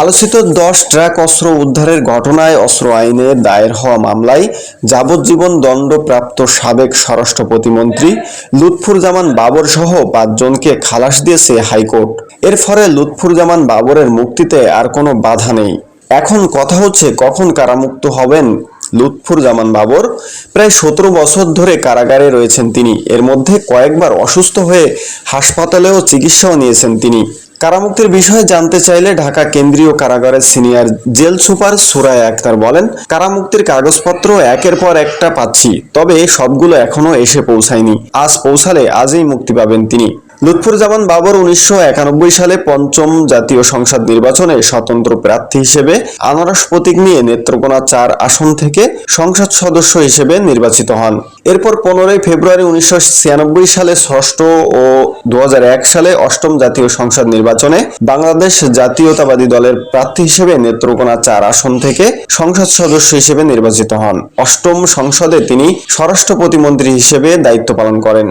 আলোচিত দশ ট্রাক অস্ত্র উদ্ধারের ঘটনায় অস্ত্র আইনে দায়ের হওয়া মামলায় যাবজ্জীবন দণ্ডপ্রাপ্ত সাবেক স্বরাষ্ট্র প্রতিমন্ত্রী লুৎফুর জামান বাবর সহ পাঁচজনকে খালাস দিয়েছে হাইকোর্ট। এর ফলে লুৎফুর জামান বাবরের মুক্তিতে আর কোনো বাধা নেই। এখন কথা হচ্ছে, কখন কারামুক্ত হবেন লুৎফুর জামান বাবর? প্রায় সতেরো বছর ধরে কারাগারে রয়েছেন তিনি। এর মধ্যে কয়েকবার অসুস্থ হয়ে হাসপাতালেও চিকিৎসাও নিয়েছেন তিনি। কারামুক্তির বিষয়ে জানতে চাইলে ঢাকা কেন্দ্রীয় কারাগারের সিনিয়র জেল সুপার সুরায় আক্তার বলেন, কারামুক্তির কাগজপত্র একের পর একটা পাচ্ছি, তবে সবগুলো এখনও এসে পৌঁছায়নি। আজ পৌঁছালে আজই মুক্তি পাবেন তিনি। লুৎফুর জামান বাবর উনিশশো একানব্বই সালে পঞ্চম জাতীয় সংসদ নির্বাচনে স্বতন্ত্র প্রার্থী হিসেবে আনারস প্রতীক নিয়ে নেত্রকোনা চার আসন থেকে সংসদ সদস্য হিসেবে নির্বাচিত হন। এরপর পনেরোই ফেব্রুয়ারি উনিশশো ছিয়ানব্বই সালে ষষ্ঠ ও দু হাজার এক সালে অষ্টম জাতীয় সংসদ নির্বাচনে বাংলাদেশ জাতীয়তাবাদী দলের প্রার্থী হিসেবে নেত্রকোনা চার আসন থেকে সংসদ সদস্য হিসেবে নির্বাচিত হন। অষ্টম সংসদে তিনি স্বরাষ্ট্র প্রতিমন্ত্রী হিসেবে দায়িত্ব পালন করেন।